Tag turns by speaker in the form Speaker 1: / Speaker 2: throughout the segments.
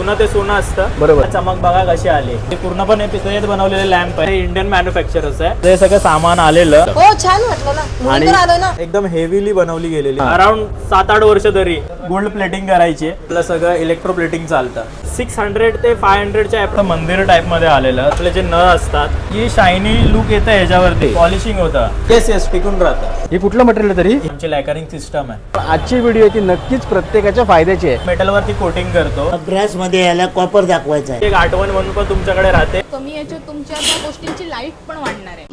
Speaker 1: जुनं ते सोनं असतं.
Speaker 2: बरोबर.
Speaker 1: चमक बघा कशी आली. हे पूर्णपणे पितळेत बनवलेले लॅम्प आहे. इंडियन मॅन्युफॅक्चरच आहे. ते सगळं सामान आलेलं.
Speaker 3: हो छान वाटलं ना. म्हणून तर आलोय ना.
Speaker 1: एकदम हेवीली बनवली गेलेली. अराउंड सात आठ वर्ष तरी गोल्ड प्लेटिंग करायची. आपलं सगळं इलेक्ट्रो प्लेटिंग चालतं. सिक्स हंड्रेड ते फाय हंड्रेडच्या आपलं मंदिर टाईपमध्ये आलेलं. आपले जे नळ असतात ही शायनी लुक येतं ह्याच्यावरती. पॉलिशिंग होतं. येस येस टिकून राहतं.
Speaker 2: हे कुठलं मटेरियल तरी?
Speaker 1: आमची लॅकरिंग सिस्टम आहे.
Speaker 2: आजची व्हिडिओ ती नक्कीच प्रत्येकाच्या फायद्याची आहे.
Speaker 1: मेटलवरती कोटिंग करतो.
Speaker 4: ब्रश मध्ये याला कॉपर दाखवायचा आहे.
Speaker 1: एक आठवण म्हणून पण तुमच्याकडे राहते.
Speaker 5: कमी याच्यात तुमच्या त्या गोष्टींची लाईफ पण वाढणार आहे.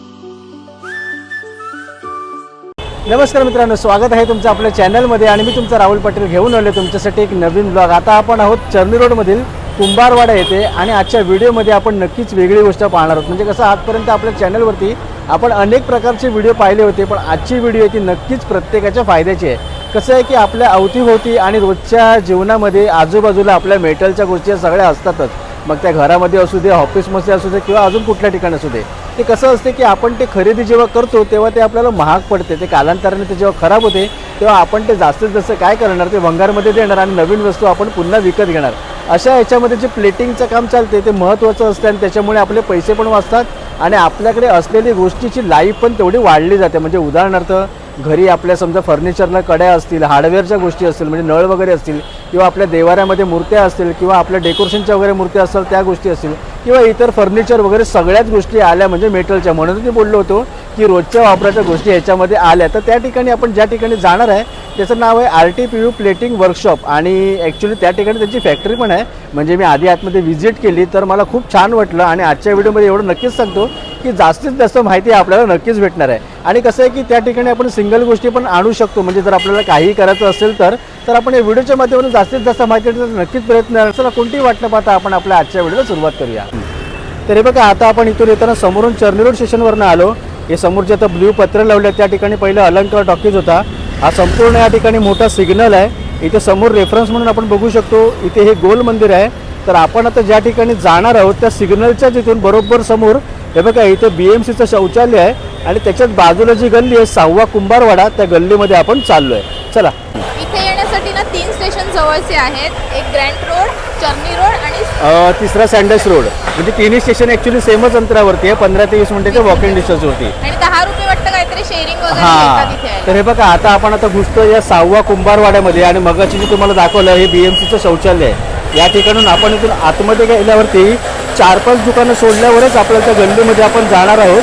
Speaker 2: नमस्कार मित्रांनो स्वागत आहे तुमचं आपल्या चॅनलमध्ये आणि मी तुमचा राहुल पाटील घेऊन आलो तुमच्यासाठी एक नवीन ब्लॉग आता आपण आहोत चर्नी रोडमधील कुंभारवाडा येते आणि आजच्या व्हिडिओमध्ये आपण नक्कीच वेगळी गोष्ट पाहणार आहोत. म्हणजे कसं आजपर्यंत आपल्या चॅनलवरती आपण अनेक प्रकारचे व्हिडिओ पाहिले होते पण आजची व्हिडिओ आहे ती नक्कीच प्रत्येकाच्या फायद्याची आहे. कसं आहे की आपल्या अवतीभोवती आणि रोजच्या जीवनामध्ये आजूबाजूला आपल्या मेटलच्या गोष्टी सगळ्या असतातच. मग त्या घरामध्ये असू दे ऑफिसमध्ये असू दे किंवा अजून कुठल्या ठिकाणी असू दे. ते कसं असते की आपण ते खरेदी जेव्हा करतो तेव्हा ते आपल्याला महाग पडते. ते कालांतराने ते जेव्हा खराब होते तेव्हा आपण ते जास्तीत जास्त काय करणार ते भंगारमध्ये देणार आणि नवीन वस्तू आपण पुन्हा विकत घेणार. अशा याच्यामध्ये जे प्लेटिंगचं काम चालते ते महत्त्वाचं असतं आणि त्याच्यामुळे आपले पैसे पण वाचतात आणि आपल्याकडे असलेली गोष्टीची लाईफ पण तेवढी वाढली जाते. म्हणजे उदाहरणार्थ घरी आपल्या समजा फर्निचरला कड्या असतील हार्डवेअरच्या गोष्टी असतील म्हणजे नळ वगैरे असतील किंवा आपल्या देवाऱ्यामध्ये मूर्त्या असतील किंवा आपल्या डेकोरेशनच्या वगैरे मूर्त्या असतील त्या गोष्टी असतील किंवा इतर फर्निचर वगैरे सगळ्याच गोष्टी आल्या म्हणजे मेटलच्या. म्हणून मी बोललो होतो की रोजच्या वापराच्या गोष्टी ह्याच्यामध्ये आल्या. तर त्या ठिकाणी आपण ज्या ठिकाणी जाणार आहे त्याचं नाव आहे R T P U plating workshop. आणि ॲक्च्युली त्या ठिकाणी त्यांची फॅक्टरी पण आहे. म्हणजे मी आधी आतमध्ये व्हिजिट केली तर मला खूप छान वाटलं. आणि आजच्या व्हिडिओमध्ये एवढं नक्कीच सांगतो की जास्तीत जास्त माहिती आपल्याला नक्कीच भेटणार आहे. आणि कसं आहे की त्या ठिकाणी आपण सिंगल गोष्टी पण आणू शकतो. म्हणजे जर आपल्याला काही करायचं असेल तर तर आपण या व्हिडिओच्या माध्यमातून जास्तीत जास्त माहिती देण्याचा नक्कीच प्रयत्न चला कोणतीही वाट न पाहता आपण आपल्या आजच्या व्हिडिओला सुरुवात करूया. तर हे बघा आता आपण इथून येताना समोरून चर्नी रोड स्टेशनवरनं आलो. हे समोरचे आता ब्ल्यू पत्र लावले त्या ठिकाणी पहिलं अलंकार टॉकीज होता. हा संपूर्ण या ठिकाणी मोठा सिग्नल आहे. इथे समोर रेफरन्स म्हणून आपण बघू शकतो. इथे हे गोल मंदिर आहे. तर आपण आता ज्या ठिकाणी जाणार आहोत त्या सिग्नलच्या तिथून बरोबर समोर हे बघा इथे बी एम सीचं शौचालय आहे. आणि त्याच्याच बाजूला जी गल्ली आहे सहावा कुंभारवाडा त्या गल्लीमध्ये आपण चाललो आहे चला
Speaker 5: जवळचे आहेत. एक ग्रँड रोड चर्नी रोड आणि
Speaker 2: तिसरा सँडस रोड म्हणजे तिन्ही स्टेशन ॲक्च्युली सेमच अंतरावरती आहे. पंधरा ते वीस मिनिटाच्या वॉकिंग डिस्टन्सवरती
Speaker 5: आणि दहा रुपये वाटतं काहीतरी शेअरिंग
Speaker 2: हा. तर हे बघा आता आपण आता घुसतो या सहावा कुंभारवाड्यामध्ये आणि मगाची जी तुम्हाला दाखवलं हे बी एम सीचं शौचालय आहे. या ठिकाणून आपण इथून आतमध्ये गेल्यावरती चार पाच दुकानं सोडल्यावरच आपल्याला त्या गल्लीमध्ये आपण जाणार आहोत.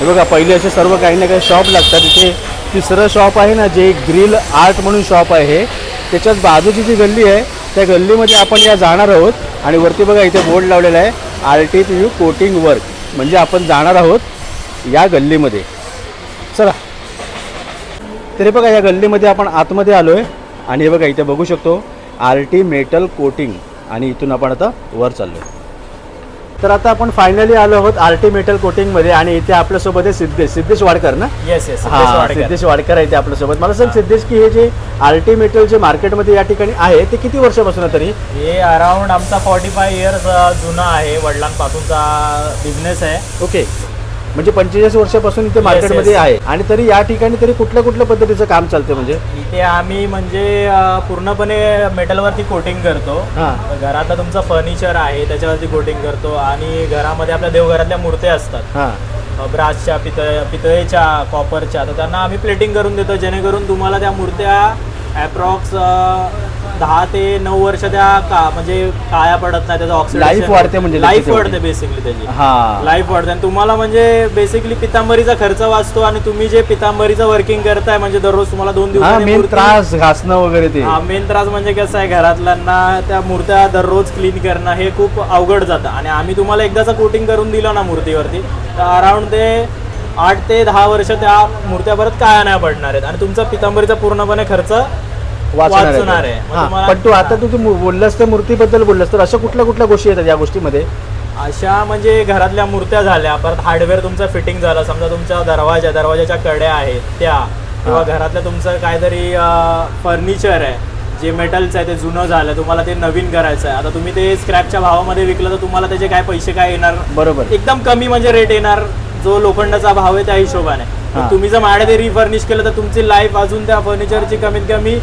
Speaker 2: हे बघा पहिले असे सर्व काही ना काही शॉप लागतात इथे. तिसरं शॉप आहे ना जे ग्रिल आर्ट म्हणून शॉप आहे त्याच्याच त्याच्यात बाजूची जी गल्ली आहे त्या गल्लीमध्ये आपण या जाणार आहोत. आणि वरती बघा इथे बोर्ड लावलेला आहे R T U coating work. म्हणजे आपण जाणार आहोत या गल्लीमध्ये. चला. तरी बघा या गल्लीमध्ये आपण आतमध्ये आलो आहे आणि हे बघा इथे बघू शकतो आर टी मेटल कोटिंग. आणि इथून आपण आता वर चाललो आहे तर आता आपण फायनली आलो आहोत आर टी मेटल कोटिंगमध्ये आणि इथे आपल्यासोबत आहे सिद्धेश. सिद्धेश वाडकर ना?
Speaker 1: येस येस
Speaker 2: हा सिद्धेश वाडकर आहे ते आपल्यासोबत. मला सांग सिद्धेश की हे जे आर टी मेटल जे मार्केटमध्ये या ठिकाणी आहे ते किती वर्षापासून तरी?
Speaker 1: हे अराउंड आमचा फॉर्टी फाय इयर्स जुना आहे वडिलांपासूनचा बिझनेस आहे.
Speaker 2: ओके म्हणजे पंचेचाळीस वर्षापासून इथे मार्केटमध्ये. आहे. आणि तरी या ठिकाणी तरी कुठल्या कुठल्या पद्धतीचं काम चालतं म्हणजे?
Speaker 1: इथे आम्ही म्हणजे पूर्णपणे मेटलवरती कोटिंग करतो. घरातलं तुमचं फर्निचर आहे त्याच्यावरती कोटिंग करतो आणि घरामध्ये आपल्या देवघरातल्या मूर्त्या असतात. ब्रासच्या पितळ पितळेच्या कॉपरच्या तर त्यांना आम्ही प्लेटिंग करून देतो जेणेकरून तुम्हाला त्या मूर्त्या ॲप्रॉक्स दहा ते नऊ वर्ष त्या का म्हणजे काळ्या पडत नाही त्याचा ऑक्सिडेशन
Speaker 2: Life वाढते म्हणजे
Speaker 1: लाईफ वाढते बेसिकली त्याची.
Speaker 2: हा.
Speaker 1: लाईफ वाढते. आणि तुम्हाला म्हणजे बेसिकली पितांबरीचा खर्च वाचतो आणि तुम्ही जे पितांबरीचं वर्किंग करताय म्हणजे दररोज तुम्हाला दोन
Speaker 2: हा
Speaker 1: दिवसांनी
Speaker 2: मेन
Speaker 1: मूर्ती-
Speaker 2: त्रास घासणं वगैरे ते.
Speaker 1: हा मेन त्रास म्हणजे कसं आहे घरातल्यांना त्या मूर्त्या दररोज क्लीन करणं हे खूप अवघड जातं. आणि आम्ही तुम्हाला एकदाचं कोटिंग करून दिलं ना मूर्तीवरती तर अराउंड ते आठ ते दहा वर्ष त्या मूर्त्या परत काया नाही पडणार आहेत. आणि तुमचा पितांबरीचा पूर्णपणे खर्च
Speaker 2: वाचणार
Speaker 1: आहे.
Speaker 2: आहे.
Speaker 1: मग
Speaker 2: हा,
Speaker 1: तुम्हाला-
Speaker 2: पण तू आता तू तू मू- बोललास त्या मूर्तीबद्दल बोललास तर अशा कुठल्या कुठल्या गोष्टी येतात या गोष्टीमध्ये?
Speaker 1: अशा म्हणजे घरातल्या मूर्त्या झाल्या परत हार्डवेअर तुमचं फिटिंग झालं समजा तुमच्या दरवाजा दरवाजाच्या कड्या आहेत त्या किंवा घरातलं तुमचं काहीतरी फर्निचर आहे जे मेटलचं आहे ते जुनं झालं तुम्हाला ते नवीन करायचं आहे. आता तुम्ही ते स्क्रॅपच्या भावामध्ये विकलं तर तुम्हाला त्याचे काय पैसे काय येणार?
Speaker 2: बरोबर.
Speaker 1: एकदम कमी म्हणजे रेट येणार जो लोखंडाचा भाव आहे त्या हिशोबाने.
Speaker 2: हा.
Speaker 1: तुम्ही जर माझ्याकडे ते रिफर्निश केलं तर तुमची लाईफ अजून त्या फर्निचरची कमीत कमी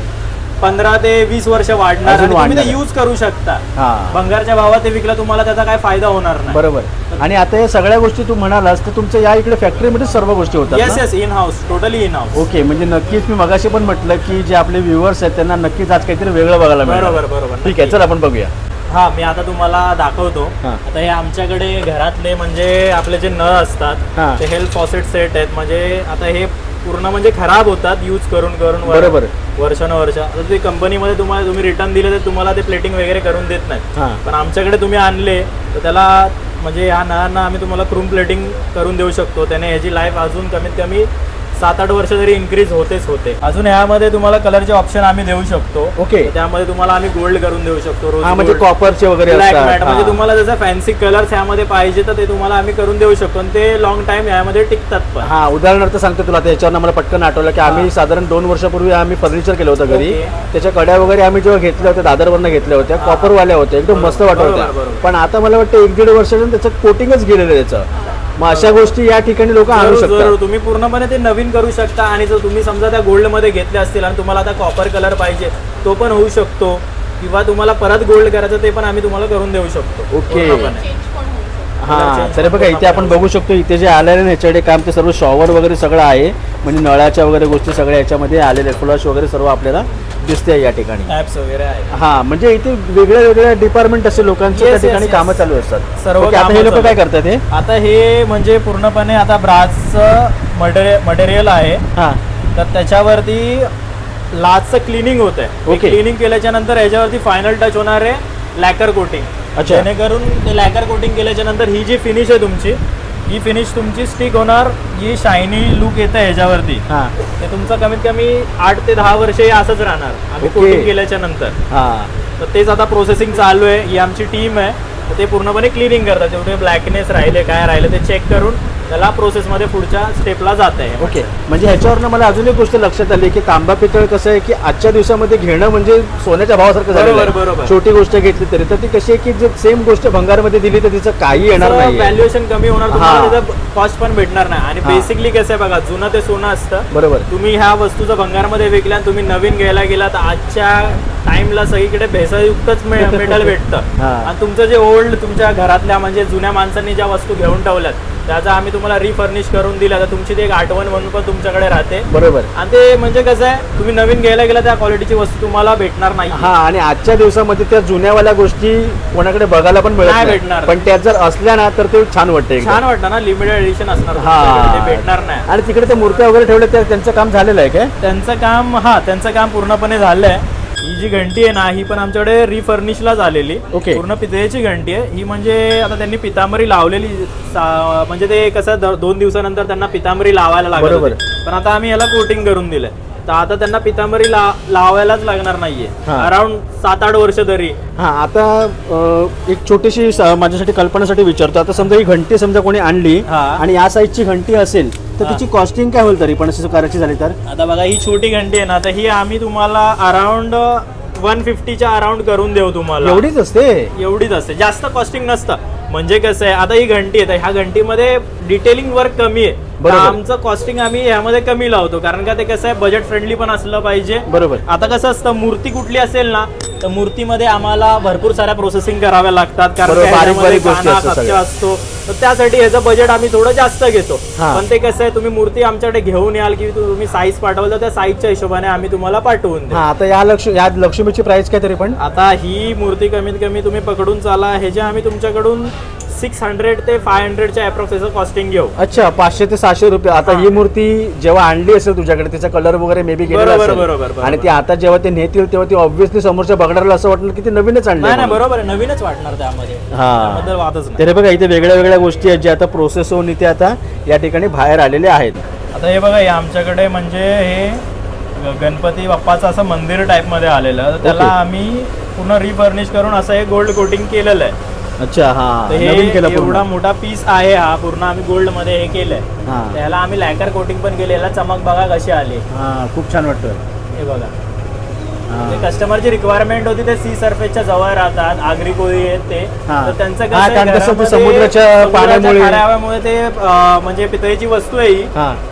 Speaker 1: पंधरा ते वीस वर्ष वाढणार
Speaker 2: अजून
Speaker 1: आणि तुम्ही ते. यूज करू शकता.
Speaker 2: हा.
Speaker 1: भंगारच्या भावात ते विकलं तुम्हाला त्याचा काय फायदा होणार नाही.
Speaker 2: बरोबर. आणि आता या सगळ्या गोष्टी तू म्हणालास तर तुमच्या या इकडे फॅक्टरीमध्ये सर्व गोष्टी होतात
Speaker 1: येस
Speaker 2: ना?
Speaker 1: Yes in house totally in house
Speaker 2: okay म्हणजे नक्कीच मी मगाशी पण म्हटलं की जे आपले व्ह्युअर्स आहेत त्यांना नक्कीच आज काहीतरी वेगळं बघायला मिळेल
Speaker 1: बरोबर बरोबर
Speaker 2: ठीक आहे चल आपण बघूया.
Speaker 1: हा मी आता तुम्हाला दाखवतो.
Speaker 2: हा.
Speaker 1: आता हे आमच्याकडे घरातले म्हणजे आपले जे नळ असतात
Speaker 2: हा.
Speaker 1: ते हेल्थ फॉसेट सेट आहेत. म्हणजे आता हे पूर्ण म्हणजे खराब होतात यूज करून करून वर-
Speaker 2: बरोबर.
Speaker 1: वर्षानुवर्ष आता ते कंपनीमध्ये तुम्हाला तुम्ही रिटर्न दिले तर तुम्हाला ते प्लेटिंग वगैरे करून देत
Speaker 2: हा.
Speaker 1: नाहीत पण आमच्याकडे तुम्ही आणले तर त्याला म्हणजे ह्या नळांना आम्ही तुम्हाला क्रूम प्लेटिंग करून देऊ शकतो त्याने ह्याची लाईफ अजून कमीत कमी सात आठ वर्ष तरी इन्क्रीज होतेच होते अजून ह्यामध्ये तुम्हाला कलरचे ऑप्शन आम्ही देऊ शकतो
Speaker 2: ओके.
Speaker 1: त्यामध्ये तुम्हाला आम्ही गोल्ड करून देऊ शकतो
Speaker 2: हा म्हणजे
Speaker 1: gold.
Speaker 2: कॉपरचे वगैरे असतात.
Speaker 1: म्हणजे
Speaker 2: हा.
Speaker 1: तुम्हाला जसं फॅन्सी कलर्स ह्यामध्ये पाहिजे तर ते तुम्हाला आम्ही करून देऊ शकतो आणि ते लॉंग टाइम ह्यामध्ये टिकतात पण
Speaker 2: हा उदाहरणार्थ सांगतो तुला त्याच्यावर मला पटकन आठवलं की आम्ही साधारण दोन वर्षापूर्वी आम्ही फर्निचर केलं होतं घरी
Speaker 1: ओके.
Speaker 2: त्याच्या कड्या वगैरे आम्ही जेव्हा घेतल्या होत्या दादरवरनं घेतल्या होत्या कॉपरवाल्या होत्या एकदम मस्त वाटत
Speaker 1: बरोबर,
Speaker 2: होत्या
Speaker 1: बरोबर.
Speaker 2: पण आता मला वाटतं एक दीड वर्षाच्या त्याचं कोटिंगच गेलेलं आहे त्याचं मग अशा गोष्टी या ठिकाणी लोक आणू
Speaker 1: जरूर जरूर.
Speaker 2: शकतात
Speaker 1: तुम्ही पूर्णपणे ते नवीन करू शकता आणि जर तुम्ही समजा त्या गोल्डमध्ये घेतले असतील आणि तुम्हाला आता कॉपर कलर पाहिजे तो पण होऊ शकतो. किंवा तुम्हाला परत गोल्ड करायचं ते पण आम्ही तुम्हाला करून देऊ शकतो.
Speaker 2: ओके.
Speaker 1: पूर्णपणे.
Speaker 2: हा तरी बघा इथे आपण बघू शकतो. इथे जे आलेले ना याच्याकडे काम ते सर्व शॉवर वगैरे सगळं आहे. म्हणजे नळाच्या वगैरे गोष्टी सगळ्या याच्यामध्ये आलेल्या फ्लश वगैरे सर्व आपल्याला दिसते या ठिकाणी
Speaker 1: Apps वगैरे आहे
Speaker 2: हा म्हणजे इथे वेगळ्या वेगळ्या डिपार्टमेंट असे लोकांचे त्या
Speaker 1: Yes,
Speaker 2: ठिकाणी
Speaker 1: yes.
Speaker 2: कामं चालू असतात
Speaker 1: सर्व
Speaker 2: आता
Speaker 1: कामं
Speaker 2: हे लोक
Speaker 1: चालू
Speaker 2: काय. करतात हे
Speaker 1: आता हे म्हणजे पूर्णपणे आता ब्रासचं मटेरियल मटेरियल आहे
Speaker 2: हा
Speaker 1: तर त्याच्यावरती लाचचं क्लिनिंग होत आहे
Speaker 2: Okay.
Speaker 1: क्लिनिंग केल्याच्यानंतर याच्यावरती फायनल टच होणार आहे लॅकर कोटिंग
Speaker 2: अच्छा.
Speaker 1: जेणेकरून ते लॅकर कोटिंग केल्याच्यानंतर ही जी फिनिश आहे तुमची ही फिनिश तुमची स्टिक होणार ही शायनी लुक येतं ह्याच्यावरती.
Speaker 2: हा.
Speaker 1: ते तुमचं कमीत कमी आठ ते दहा वर्ष हे असंच राहणार. आम्ही
Speaker 2: Okay.
Speaker 1: कोटिंग केल्याच्यानंतर.
Speaker 2: हा.
Speaker 1: तर तेच आता प्रोसेसिंग चालू आहे. ही आमची टीम आहे. तर ते पूर्णपणे क्लिनिंग करतात. जेवढे ब्लॅकनेस राहिले काय राहिले ते चेक करून त्याला प्रोसेसमध्ये पुढच्या स्टेपला जात आहे.
Speaker 2: ओके म्हणजे ह्याच्यावरनं मला अजून एक गोष्ट लक्षात आली की तांबा पितळ कसं आहे की आजच्या दिवसामध्ये घेणं म्हणजे सोन्याच्या भावासारखं झालेलं
Speaker 1: बरोबर.
Speaker 2: छोटी गोष्ट घेतली तरी. तर ती कशी आहे की जर सेम गोष्ट भंगारमध्ये दिली तर तिचं काही येणार नाही
Speaker 1: व्हॅल्युएशन कमी होणार
Speaker 2: हा.
Speaker 1: तुम्हाला त्याचा कॉस्ट पण भेटणार नाही. आणि
Speaker 2: हा.
Speaker 1: बेसिकली कसं आहे बघा जुनं ते सोनं असतं.
Speaker 2: बरोबर.
Speaker 1: तुम्ही ह्या वस्तूचं भंगारमध्ये विकल्या आणि तुम्ही नवीन घ्यायला गेला तर आजच्या टाइमला सगळीकडे भेसळयुक्तच मेटल भेटतं.
Speaker 2: हा.
Speaker 1: आणि तुमचं जे ओल्ड तुमच्या घरातल्या म्हणजे जुन्या माणसांनी ज्या वस्तू घेऊन ठेवल्यात त्याचा आम्ही तुम्हाला रिफर्निश करून दिला. तर तुमची ती एक आठवण म्हणून पण तुमच्याकडे राहते.
Speaker 2: बरोबर.
Speaker 1: आणि ते म्हणजे कसं आहे तुम्ही नवीन घ्यायला गेला त्या क्वालिटीची वस्तू तुम्हाला भेटणार नाही.
Speaker 2: हा आणि आजच्या दिवसामध्ये त्या जुन्यावाल्या गोष्टी कोणाकडे बघायला पण मिळत
Speaker 1: नाही भेटणार.
Speaker 2: पण त्या जर असल्या ना तर ते छान वाटतं.
Speaker 1: छान वाटतं ना लिमिटेड एडिशन असणार
Speaker 2: हा.
Speaker 1: ते भेटणार नाही.
Speaker 2: आणि तिकडे ते मूर्त्या वगैरे ठेवल्या त्या त्यांचं काम झालेलं आहे काय?
Speaker 1: त्यांचं काम हा त्यांचं काम पूर्णपणे झालंय. ही जी घंटी आहे ना ही पण आमच्याकडे रिफर्निशला झालेली
Speaker 2: Okay.
Speaker 1: पूर्ण पितळेची घंटी आहे ही म्हणजे आता त्यांनी पितांबरी लावलेली सा- म्हणजे ते कसं द- दोन दिवसानंतर त्यांना पितांबरी लावायला लागत
Speaker 2: बरोबर.
Speaker 1: होती. पण आता आम्ही याला कोटिंग करून दिलंय तर आता त्यांना पितांबरी ला लावायलाच लागणार नाहीये
Speaker 2: हा.
Speaker 1: अराउंड सात आठ वर्ष तरी
Speaker 2: हा आता अं, एक छोटीशी स- माझ्यासाठी कल्पनेसाठी विचारतो आता समजा ही घंटी समजा कोणी आणली
Speaker 1: हा.
Speaker 2: आणि या साईजची घंटी असेल तर. तिची कॉस्टिंग काय होईल तरी? पण असं करायची झाली तर?
Speaker 1: आता बघा ही छोटी घंटी आहे ना तर ही आम्ही तुम्हाला अराउंड वन फिफ्टीच्या अराउंड करून देऊ तुम्हाला.
Speaker 2: एवढीच असते?
Speaker 1: एवढीच असते. जास्त कॉस्टिंग नसतं. म्हणजे कसं आहे आता ही घंटी आहे तर ह्या घंटीमध्ये डिटेलिंग वर्क कमी आहे. तर
Speaker 2: बरोबर.
Speaker 1: आमचं कॉस्टिंग आम्ही यामध्ये कमी लावतो. कारण का ते कसं आहे बजेट फ्रेंडली पण असलं पाहिजे.
Speaker 2: बरोबर.
Speaker 1: आता कसं असतं मूर्ती कुठली असेल ना तर मूर्तीमध्ये आम्हाला भरपूर साऱ्या प्रोसेसिंग कराव्या लागतात. कारण
Speaker 2: बरोबर,
Speaker 1: का
Speaker 2: बारीक
Speaker 1: ह्याच्यामध्ये
Speaker 2: बारीक गोष्टी
Speaker 1: काना,
Speaker 2: असतात
Speaker 1: कपचा
Speaker 2: सगळ्या.
Speaker 1: असतो. तर त्यासाठी ह्याचं बजेट आम्ही थोडं जास्त घेतो.
Speaker 2: हा.
Speaker 1: पण ते कसं आहे तुम्ही मूर्ती आमच्याकडे घेऊन याल की तुम्ही साईज पाठवलं तर त्या साईजच्या हिशोबाने आम्ही तुम्हाला पाठवून देऊ.
Speaker 2: हा आता या लक्ष या लक्ष्मीची प्राइस काय तरी पण?
Speaker 1: आता ही मूर्ती कमीत कमी तुम्ही पकडून चाला. ह्याचे आम्ही तुमच्याकडून सिक्स हंड्रेड ते फाय हंड्रेडच्या अप्रॉक्स कॉस्टिंग घेऊ
Speaker 2: अच्छा पाचशे ते सहाशे रुपये आता
Speaker 1: हा.
Speaker 2: मूर्ती जेव्हा आणली असेल तुझ्याकडे तिचा कलर वगैरे मे बी
Speaker 1: बरोबर, बरोबर.
Speaker 2: आणि ती आता जेव्हा ते नेतील तेव्हा ती ऑब्व्हियसली समोरच्या बघणाऱ्याला असं वाटलं की ती नवीनच आणली
Speaker 1: नाही. बरोबर आहे नवीनच वाटणार त्यामध्ये
Speaker 2: हा.
Speaker 1: वादच
Speaker 2: तरी बघा इथे वेगळ्या वेगळ्या गोष्टी आहेत ज्या आता प्रोसेस होऊन इथे आता या ठिकाणी बाहेर आलेल्या आहेत
Speaker 1: आता हे बघा हे आमच्याकडे म्हणजे हे गणपती बाप्पाचं असं मंदिर टाईपमध्ये आलेलं त्याला. आम्ही पूर्ण रिफर्निश करून असं हे गोल्ड कोटिंग केलेलं आहे
Speaker 2: अच्छा हा.
Speaker 1: तर हे
Speaker 2: केलं
Speaker 1: एवढा
Speaker 2: पूर्ण.
Speaker 1: मोठा पीस आहे हा पूर्ण आम्ही गोल्डमध्ये हे केलंय.
Speaker 2: हा.
Speaker 1: त्याला आम्ही लॅकर कोटिंग पण केलेला चमक बघा कशी आली.
Speaker 2: हा खूप छान वाटतं
Speaker 1: हे बघा. कस्टमरची रिक्वायरमेंट होती ते सी सरफेसच्या जवळ राहतात आगरी कोळी आहेत ते. तर त्यांचं कसं
Speaker 2: समुद्राच्या पाण्यामुळे-
Speaker 1: ते म्हणजे पितळेची वस्तू आहे ही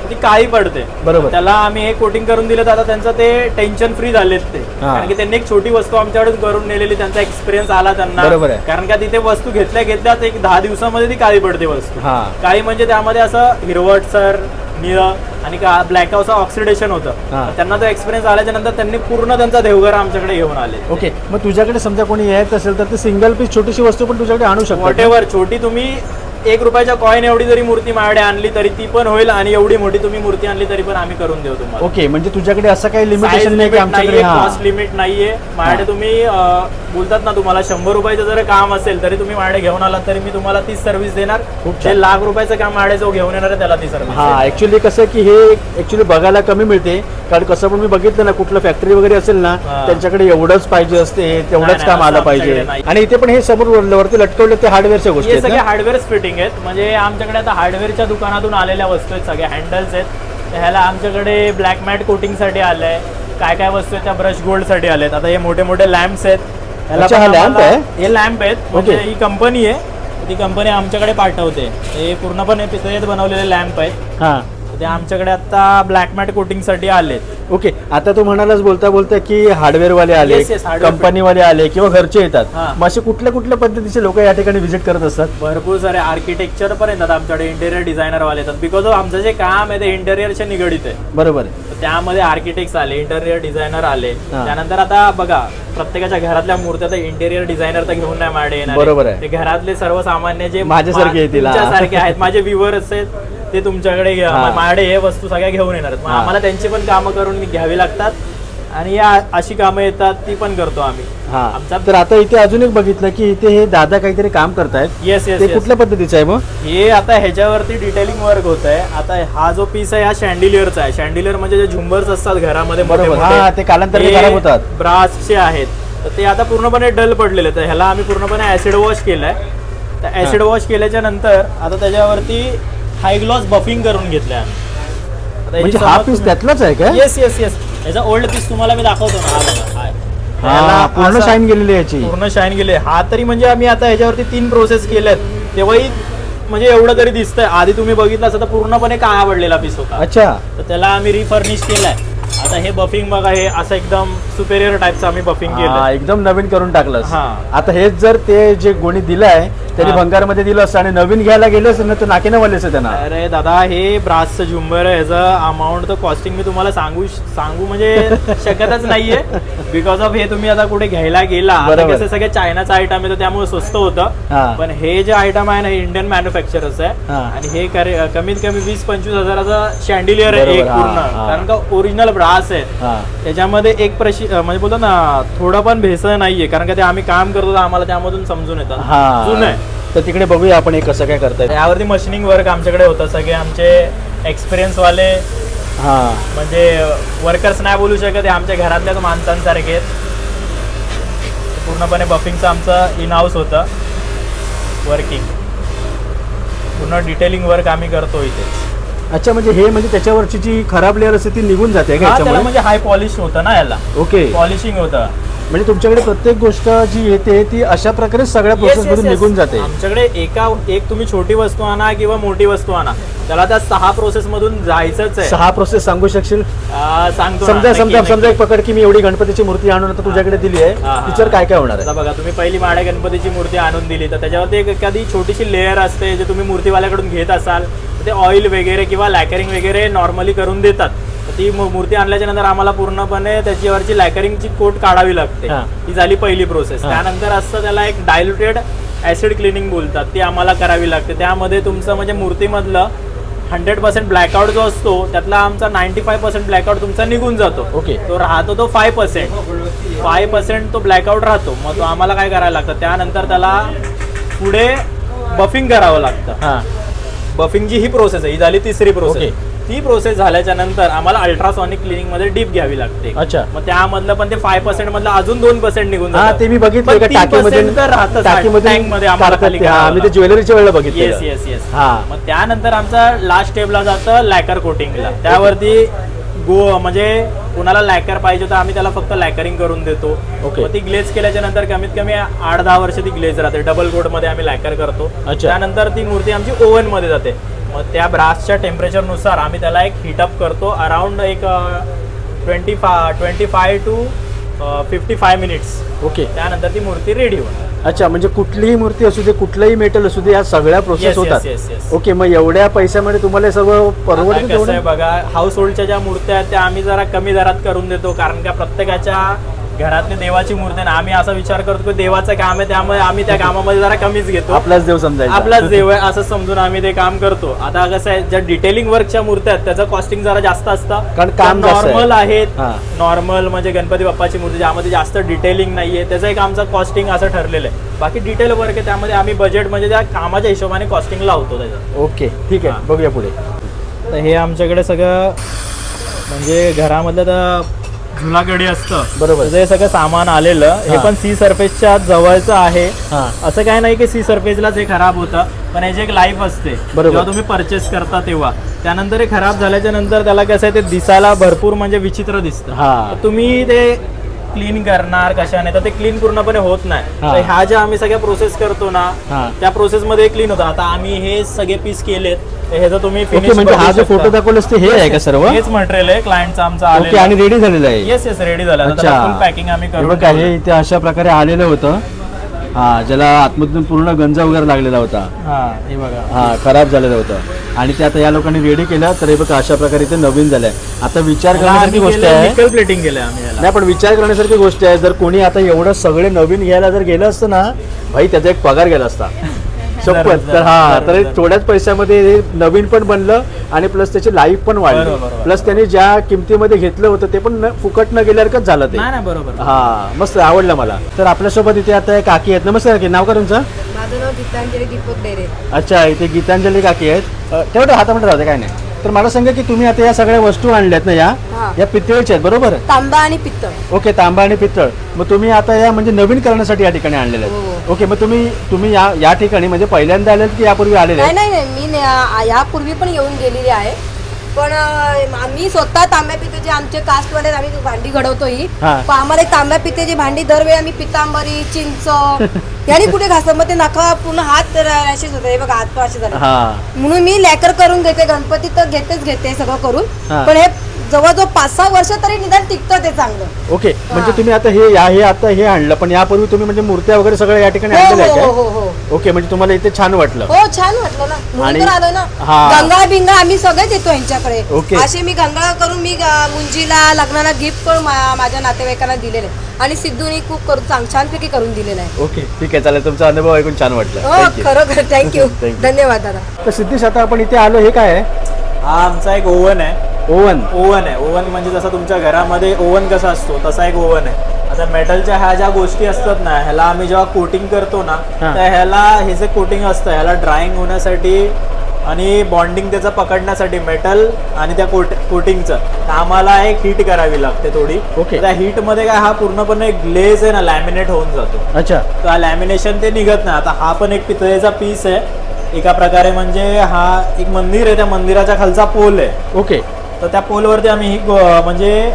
Speaker 1: ती काळी पडते
Speaker 2: बरोबर.
Speaker 1: त्याला आम्ही हे कोटिंग करून दिलं तर आता त्यांचं ते टेन्शन फ्री झालेत ते. कारण की त्यांनी एक छोटी वस्तू आमच्याकडून करून नेलेली त्यांचा एक्सपिरियन्स आला त्यांना. कारण का तिथे वस्तू घेतल्या घेतल्याच एक दहा दिवसामध्ये ती काळी पडते वस्तू काही म्हणजे त्यामध्ये असं हिरवटसर निळं आणि का ब्लॅक हाऊस ऑक्सिडेशन होतं. त्यांना तो एक्सपिरियन्स आल्याच्यानंतर त्यांनी पूर्ण त्यांचा देवघर आमच्याकडे घेऊन आले.
Speaker 2: ओके मग तुझ्याकडे समजा कोणी यायचं असेल तर ते सिंगल पीस छोटीशी वस्तू पण तुझ्याकडे आणू
Speaker 1: वॉट
Speaker 2: शकतो
Speaker 1: एव्हर छोटी तुम्ही एक रुपयाच्या कॉईन एवढी जरी मूर्ती माझ्याकडे आणली तरी ती पण होईल आणि एवढी मोठी तुम्ही मूर्ती आणली तरी पण आम्ही करून देऊ तुम्हाला.
Speaker 2: ओके म्हणजे तुझ्याकडे असं काही लिमिटेशन नाही
Speaker 1: लिमिट नाहीये कॉस्ट लिमिट नाहीये. माझ्याकडे तुम्ही बोलतात ना तुम्हाला शंभर रुपयाचं जर काम असेल तरी तुम्ही माझ्याकडे घेऊन आलात तरी मी तुम्हाला तीच सर्व्हिस देणार.
Speaker 2: खूप
Speaker 1: लाख रुपयाचं काम माझ्याकडे जो घेऊन येणार आहे त्याला ती सर्व्हिस
Speaker 2: हा ऍक्च्युली कसं आहे की हे ऍक्च्युली बघायला कमी मिळते. कारण कसं पण मी बघितलं ना कुठलं फॅक्टरी वगैरे असेल ना. त्यांच्याकडे एवढंच पाहिजे असते तेवढंच काम आलं पाहिजे. आणि इथे पण हे समोर वर- वरती लटकवले ते हार्डवेअरच्या गोष्टी
Speaker 1: हे
Speaker 2: आहेत
Speaker 1: सगळे
Speaker 2: ना?
Speaker 1: हार्डवेअर फिटिंग आहेत. म्हणजे आमच्याकडे आता हार्डवेअरच्या दुकानातून आलेल्या वस्तू आहेत सगळ्या हँडल्स आहेत. ह्याला आमच्याकडे ब्लॅक मॅट कोटिंगसाठी आलंय. काय काय वस्तू आहेत त्या ब्रश गोल्डसाठी आलेत. आता हे मोठे मोठे लॅम्प्स आहेत.
Speaker 2: अच्छा, हा lamp
Speaker 1: आम्हाला-
Speaker 2: आहे?
Speaker 1: हे लॅम्प आहेत. म्हणजे
Speaker 2: Okay.
Speaker 1: ही कंपनी आहे. ती कंपनी आमच्याकडे पाठवते. हे पूर्णपणे पितळेत बनवलेले लॅम्प आहेत.
Speaker 2: हा.
Speaker 1: ते आमच्याकडे आता ब्लॅक मॅट कोटिंगसाठी आलेत.
Speaker 2: ओके आता तू म्हणालास बोलता बोलता की हार्डवेअर वाले आले
Speaker 1: Yes, yes, hardware
Speaker 2: कंपनी वाले आले किंवा घरचे येतात.
Speaker 1: हा.
Speaker 2: मग असे कुठल्या कुठल्या पद्धतीचे लोक या ठिकाणी व्हिजिट करत असतात?
Speaker 1: भरपूर सारे आर्किटेक्चर पण येतात आमच्याकडे इंटेरियर डिझायनर वाले येतात बिकॉज आमचं जे काम आहे ते इंटेरियरच्या निगडीत आहे.
Speaker 2: बरोबर आहे.
Speaker 1: तर त्यामध्ये आर्किटेक्ट आले इंटेरियर डिझायनर आले.
Speaker 2: हा.
Speaker 1: त्यानंतर आता बघा प्रत्येकाच्या घरातल्या मूर्त्या तर इंटेरियर डिझायनर तर घेऊन नाही माडे येणार
Speaker 2: बरोबर आहे.
Speaker 1: ते घरातले सर्वसामान्य जे
Speaker 2: माझ्यासारखे येतील, हा.
Speaker 1: सारखे आहेत माझे व्ह्युअर्स आहेत. ते तुमच्याकडे घ्या.
Speaker 2: हा.
Speaker 1: माडे हे वस्तू सगळ्या घेऊन येणार आहेत. मग
Speaker 2: हा.
Speaker 1: आम्हाला त्यांची पण कामं करून घ्यावी लागतात. आणि या अशी कामं येतात ती पण करतो आम्ही.
Speaker 2: हा.
Speaker 1: आमचा
Speaker 2: तर आता इथे अजून एक बघितलं की इथे हे दादा काहीतरी काम करतायत.
Speaker 1: येस येस
Speaker 2: ते कुठल्या पद्धतीचं आहे मग?
Speaker 1: हे आता ह्याच्यावरती डिटेलिंग वर्क होत आहे आता हा जो पीस आहे हा शँडिलियरचा आहे. शँडिलियर म्हणजे जे झुंबर्स असतात घरामध्ये मोठे
Speaker 2: बरोबर.
Speaker 1: मोठे,
Speaker 2: हा, ते कालांतराने खराब होतात.
Speaker 1: ब्रासचे आहेत. तर ते आता पूर्णपणे डल पडलेले तर ह्याला आम्ही पूर्णपणे ऍसिड वॉश केलाय. तर ऍसिड वॉश केल्याच्यानंतर आता त्याच्यावरती हाय ग्लॉस बफिंग करून आता याची
Speaker 2: म्हणजे हा पीस त्यातलाच आहे का
Speaker 1: येस येस येस याचा ओल्ड पीस तुम्हाला मी दाखवतो ना. हा बघा हाय ह्याला
Speaker 2: पूर्ण शाईन गेलेली आहे याची.
Speaker 1: पूर्ण शाईन गेले हा तरी म्हणजे आम्ही आता ह्याच्यावरती तीन प्रोसेस केल्यात तेव्हाही म्हणजे एवढं तरी दिसतंय. आधी तुम्ही बघितलं असं तर पूर्णपणे काळा पडलेला पीस होता.
Speaker 2: अच्छा.
Speaker 1: तर त्याला आम्ही रिफर्निश केलाय. आता हे बफिंग बघा हे असं एकदम सुपेरियर टाईपचं आम्ही बफिंग
Speaker 2: हा,
Speaker 1: केलंय
Speaker 2: एकदम नवीन करून टाकलं
Speaker 1: हा.
Speaker 2: आता हेच जर ते जे गोणी दिलंय त्यांनी
Speaker 1: हा.
Speaker 2: भंगारमध्ये दिलं असतं आणि नवीन घ्यायला गेलं असतं ना तर नाके वाले असतं त्यांना
Speaker 1: अरे दादा हे ब्रासचं झुंबर आहे ह्याचं अमाऊंट तर कॉस्टिंग मी तुम्हाला सांगू सांगू म्हणजे शकतच नाहीये बिकॉज ऑफ हे तुम्ही आता कुठे घ्यायला गेला आता
Speaker 2: बरोबर.
Speaker 1: कसं सगळे चायनाचं आयटम आहे तर त्यामुळे स्वस्त
Speaker 2: हा.
Speaker 1: होतं पण हे जे आयटम आहे ना हे इंडियन मॅन्युफॅक्चरच आहे
Speaker 2: हा.
Speaker 1: आणि हे करे- कमीत कमी वीस पंचवीस हजाराचं शँडिलियर आहे एक
Speaker 2: हा,
Speaker 1: पूर्ण
Speaker 2: हा.
Speaker 1: कारण का ओरिजिनल ब्रास आहे
Speaker 2: हा
Speaker 1: त्याच्यामध्ये एक प्रशि म्हणजे बोलतो ना थोडं पण भेसळ नाहीये कारण का ते आम्ही काम करतो तर आम्हाला त्यामधून समजून येतं. जुनं
Speaker 2: हा
Speaker 1: आहे.
Speaker 2: तर तिकडे बघूया आपण हे कसं काय करतायत.
Speaker 1: यावरती मशिनिंग वर्क आमच्याकडे होतं सगळे आमचे एक्सपिरियन्स वाले
Speaker 2: हा.
Speaker 1: म्हणजे वर्कर्स नाही बोलू शकत हे आमच्या घरातल्याच माणसांसारखे आहेत. पूर्णपणे बफिंगचं आमचं इन हाऊस होतं. वर्किंग पूर्ण डिटेलिंग वर्क आम्ही करतो इथे.
Speaker 2: अच्छा म्हणजे हे म्हणजे त्याच्यावरची जी खराब लेअर असते ती निघून जाते का
Speaker 1: हा, त्याला
Speaker 2: याच्यामुळे?
Speaker 1: म्हणजे हाय पॉलिश होतं ना याला.
Speaker 2: ओके
Speaker 1: पॉलिशिंग होतं.
Speaker 2: म्हणजे तुमच्याकडे प्रत्येक गोष्ट जी येते ती अशा प्रकारे सगळ्या प्रोसेस मधून. निघून जाते.
Speaker 1: आमच्याकडे एका एक तुम्ही छोटी वस्तू आणा किंवा मोठी वस्तू आणा. त्याला त्या सहा प्रोसेस मधून जायचंच आहे.
Speaker 2: सहा प्रोसेस सांगू शकशील?
Speaker 1: सांगतो
Speaker 2: समजा समजा. समजा एक पकड की मी एवढी गणपतीची मूर्ती आणून आता तुझ्याकडे दिली आहे. तिच्यावर काय काय होणार आहे?
Speaker 1: बघा तुम्ही पहिली माड्या गणपतीची मूर्ती आणून दिली तर त्याच्यावरती एक एखादी छोटीशी लेअर असते जे तुम्ही मूर्तीवाल्याकडून घेत असाल. ते ऑइल वगैरे किंवा लॅकरिंग वगैरे नॉर्मली करून देतात. ती मूर्ती आणल्याच्या नंतर आम्हाला पूर्णपणे त्याच्यावरची लॅकरिंगची कोट काढावी लागते.
Speaker 2: हा.
Speaker 1: ही झाली पहिली प्रोसेस
Speaker 2: हा.
Speaker 1: त्यानंतर असतं त्याला एक डायल्युटेड ऍसिड क्लिनिंग बोलतात ती आम्हाला करावी लागते. त्यामध्ये तुमचं म्हणजे मूर्तीमधलं हंड्रेड पर्सेंट ब्लॅकआउट जो असतो त्यातला आमचा नाईन्टी फाय पर्सेंट ब्लॅकआउट तुमचा निघून जातो.
Speaker 2: ओके.
Speaker 1: तो राहतो तो फाय पर्सेंट फाय पर्सेंट तो ब्लॅकआउट राहतो. मग तो आम्हाला काय करायला लागतं? त्यानंतर त्याला पुढे बफिंग करावं लागतं.
Speaker 2: हा.
Speaker 1: बफिंगची ही प्रोसेस आहे ही झाली तिसरी प्रोसेस. ती प्रोसेस झाल्याच्यानंतर आम्हाला अल्ट्रासॉनिक क्लिनिंगमध्ये डीप घ्यावी लागते
Speaker 2: अच्छा.
Speaker 1: मग त्यामधलं पण ते फाय पर्सेंट मधलं अजून दोन पर्सेंट निघून
Speaker 2: हा. ते मी बघितलं
Speaker 1: पण
Speaker 2: का
Speaker 1: 3%
Speaker 2: टाकीमध्ये
Speaker 1: तर राहतं
Speaker 2: टाकीमध्ये
Speaker 1: टँकमध्ये आम्हाला
Speaker 2: काढतात
Speaker 1: खाली
Speaker 2: ते.
Speaker 1: करावं
Speaker 2: मी ते
Speaker 1: लागतं.
Speaker 2: ज्वेलरीच्या वेळेला बघितलं
Speaker 1: येस येस येस
Speaker 2: हा.
Speaker 1: मग त्यानंतर आमचा लास्ट स्टेपला जातं लॅकर कोटिंगला त्यावरती गो म्हणजे कुणाला लॅकर पाहिजे तर आम्ही त्याला फक्त लॅकरिंग करून देतो. मग ती ग्लेज केल्याच्यानंतर कमीत कमी आठ दहा वर्ष ती ग्लेज राहते डबल कोटमध्ये आम्ही लॅकर करतो. त्यानंतर ती मूर्ती आमची ओव्हनमध्ये जाते मग त्या ब्रासच्या टेम्परेचरनुसार आम्ही त्याला एक हिटअप करतो अराउंड एक ट्वेंटी फा twenty five to fifty five minutes
Speaker 2: okay
Speaker 1: त्यानंतर ती मूर्ती रेडी होणार.
Speaker 2: अच्छा म्हणजे कुठलीही मूर्ती असू दे कुठलंही मेटल असू दे या सगळ्या प्रोसेस
Speaker 1: Yes, yes,
Speaker 2: होतात.
Speaker 1: yes.
Speaker 2: ओके मग एवढ्या पैशामध्ये तुम्हाला हे सर्व
Speaker 1: आता
Speaker 2: परवडतं
Speaker 1: कसं आहे बघा हाऊस होल्डच्या ज्या मूर्त्या आहेत त्या आम्ही जरा कमी दरात करून देतो कारण का प्रत्येकाच्या घरातली देवाची मूर्ती आहे ना आम्ही असा विचार करतो की देवाचं काम आहे त्यामुळे आम्ही त्या कामामध्ये जरा कमीच घेतो.
Speaker 2: आपलाच देव समजायचा.
Speaker 1: आपलाच देव आहे असं समजून आम्ही ते काम करतो. आता कसं आहे ज्या डिटेलिंग वर्कच्या मूर्त्या आहेत त्याचं कॉस्टिंग जरा जास्त असतं.
Speaker 2: कारण काम जास्त आहे.
Speaker 1: नॉर्मल आहेत.
Speaker 2: हा.
Speaker 1: नॉर्मल म्हणजे गणपती बाप्पाची मूर्ती ज्यामध्ये जास्त डिटेलिंग नाहीये त्याचं एक आमचं कॉस्टिंग असं ठरलेलं आहे. बाकी डिटेल वर्क आहे त्यामध्ये आम्ही बजेट म्हणजे त्या कामाच्या हिशोबाने कॉस्टिंग लावतो त्याचं.
Speaker 2: ओके ठीक आहे.
Speaker 1: हा.
Speaker 2: बघूया पुढे.
Speaker 1: तर हे आमच्याकडे सगळं म्हणजे घरामधलं तर झुलागडी असतं
Speaker 2: बरोबर.
Speaker 1: त्याचं हे सगळं सामान आलेलं हे. पण सी सरफेसच्या जवळचं आहे
Speaker 2: हा
Speaker 1: असं काय नाही की सी सरफेसलाच हे खराब होतं पण याची एक लाईफ असते
Speaker 2: बरोबर.
Speaker 1: जेव्हा तुम्ही परचेस करता तेव्हा त्यानंतर हे खराब झाल्याच्यानंतर त्याला कसं आहे ते दिसायला भरपूर म्हणजे विचित्र दिसतं
Speaker 2: हा.
Speaker 1: तर तुम्ही ते क्लीन करणार कशाने? तर ते क्लीन पूर्णपणे होत नाही.
Speaker 2: हा.
Speaker 1: तर ह्या ज्या आम्ही सगळ्या प्रोसेस करतो ना
Speaker 2: हा.
Speaker 1: त्या प्रोसेस मध्ये क्लीन होतं. आता आम्ही हे सगळे पीस केलेत. तर हे जर तुम्ही
Speaker 2: ओके
Speaker 1: finish
Speaker 2: म्हणजे हा
Speaker 1: बघू
Speaker 2: जो
Speaker 1: शकता.
Speaker 2: फोटो दाखवलास ते हे आहे का सर्व?
Speaker 1: हेच मटेरियल आहे. क्लायंटचा आमचा
Speaker 2: ओके आणि रेडी झालेलं आहे.
Speaker 1: येस येस रेडी झालं.
Speaker 2: अच्छा.
Speaker 1: पॅकिंग आम्ही
Speaker 2: हे बघा हे
Speaker 1: ठेवलंय.
Speaker 2: इथे अशा प्रकारे आलेलं होतं. हा ज्याला आतमधून पूर्ण गंजा वगैरे लागलेला होता.
Speaker 1: हा हे बघा.
Speaker 2: हा खराब झालेलं होतं. आणि ते आता या लोकांनी रेडी केलं तर हे बघा अशा प्रकारे ते नवीन झालंय. आता विचार करण्यासारखी गोष्ट आहे.
Speaker 1: प्लेटिंग केलंय आम्ही याला.
Speaker 2: नाही पण विचार करण्यासारखी गोष्ट आहे. जर कोणी आता एवढं सगळे नवीन घ्यायला जर गेलं असतं ना भाई त्याचा एक पगार गेला असता. शपथ तर हा तर. थोड्याच पैशामध्ये हे नवीन पण बनलं आणि प्लस त्याची लाईफ पण वाढली. प्लस त्यांनी ज्या किमतीमध्ये घेतलं होतं ते पण फुकट न गेल्यासारखंच झालं ते.
Speaker 1: बरोबर
Speaker 2: हा मस्त आवडलं मला. तर आपल्यासोबत इथे आता एक काकी आहेत. नमस्कार काकी नाव का तुमचं?
Speaker 3: माझं नाव गीतांजली दीपक डेरे
Speaker 2: अच्छा इथे गीतांजली काकी आहेत. तेवढं हातामध्ये राहते काय नाही. तर मला सांगा की तुम्ही आता या सगळ्या वस्तू आणल्यात ना या?
Speaker 3: हा.
Speaker 2: या पितळेच्या आहेत बरोबर?
Speaker 3: तांबा आणि पित्तळ
Speaker 2: ओके तांबा आणि पितळ. मग तुम्ही आता या म्हणजे नवीन करण्यासाठी या ठिकाणी आणलेले आहेत.
Speaker 3: हो.
Speaker 2: ओके मग तुम्ही तुम्ही या या ठिकाणी म्हणजे पहिल्यांदा आलेत की यापूर्वी आलेले
Speaker 3: नाही
Speaker 2: आहेत?
Speaker 3: नाही नाही मी न- यापूर्वी पण येऊन गेलेली आहे. पण आम्ही स्वतः तांब्या पितेचे आमचे कास्टवाले आम्ही भांडी घडवतो ही.
Speaker 2: हा.
Speaker 3: पण आम्हाला एक तांब्या पितेची भांडी दरवेळी आम्ही पितांबरी चिंच याने कुठे घासतो मग ते नका पूर्ण हात रॅशेस होते. हे बघा हात असे झाले.
Speaker 2: हा.
Speaker 3: म्हणून मी लॅकर करून घेते गणपती तर घेतेच घेते सगळं करून.
Speaker 2: हा.
Speaker 3: पण हे जवळजवळ पाच सहा वर्ष तरी निदान टिकतं ते चांगलं.
Speaker 2: ओके म्हणजे. तुम्ही आता हे या हे आता हे आणलं पण यापूर्वी तुम्ही म्हणजे मूर्त्या वगैरे सगळ्या या ठिकाणी
Speaker 3: हो
Speaker 2: आणलेल्या
Speaker 3: हो
Speaker 2: आहेत
Speaker 3: हो? हो हो.
Speaker 2: ओके म्हणजे तुम्हाला इथे छान वाटलं.
Speaker 3: हो छान वाटलं ना. म्हणून
Speaker 2: आणि-
Speaker 3: तर आलो ना.
Speaker 2: हा.
Speaker 3: गंगा बिंगा आम्ही सगळेच येतो यांच्याकडे.
Speaker 2: ओके.
Speaker 3: असे मी गंगा करून मी अ, मुंजीला लग्नाला गिफ्ट पण मा- माझ्या नातेवाईकांना दिलेले. आणि सिद्धूनी खूप करून चांग छानपैकी करून दिलेलं आहे.
Speaker 2: ओके ठीक आहे चालेल. तुमचा अनुभव ऐकून छान वाटलं.
Speaker 3: हो
Speaker 2: Thank you.
Speaker 3: खरोखर थँक्यू
Speaker 2: Thank you.
Speaker 3: धन्यवाद दादा.
Speaker 2: तर सिद्धेश आता आपण इथे आलो. हे काय आहे?
Speaker 1: हा आमचा एक ओव्हन आहे.
Speaker 2: ओव्हन
Speaker 1: ओव्हन आहे. ओव्हन म्हणजे जसं तुमच्या घरामध्ये ओव्हन कसा असतो तसा एक ओव्हन आहे. आता मेटलच्या ह्या ज्या गोष्टी असतात ना ह्याला आम्ही जेव्हा कोटिंग करतो ना
Speaker 2: हा.
Speaker 1: तर ह्याला हे जे कोटिंग असतं ह्याला ड्राईंग होण्यासाठी आणि बॉन्डिंग त्याचं पकडण्यासाठी मेटल आणि त्या कोट कोटिंगचं तर आम्हाला एक हीट करावी लागते थोडी.
Speaker 2: ओके.
Speaker 1: त्या हीटमध्ये काय हा पूर्णपणे ग्लेज आहे ना लॅमिनेट होऊन जातो.
Speaker 2: अच्छा.
Speaker 1: तर लॅमिनेशन ते निघत नाही. आता हा पण एक पितळेचा पीस आहे. एका प्रकारे म्हणजे हा एक मंदिर आहे त्या मंदिराच्या खालचा पोल आहे.
Speaker 2: ओके.
Speaker 1: तर त्या पोलवरती आम्ही ही गो- म्हणजे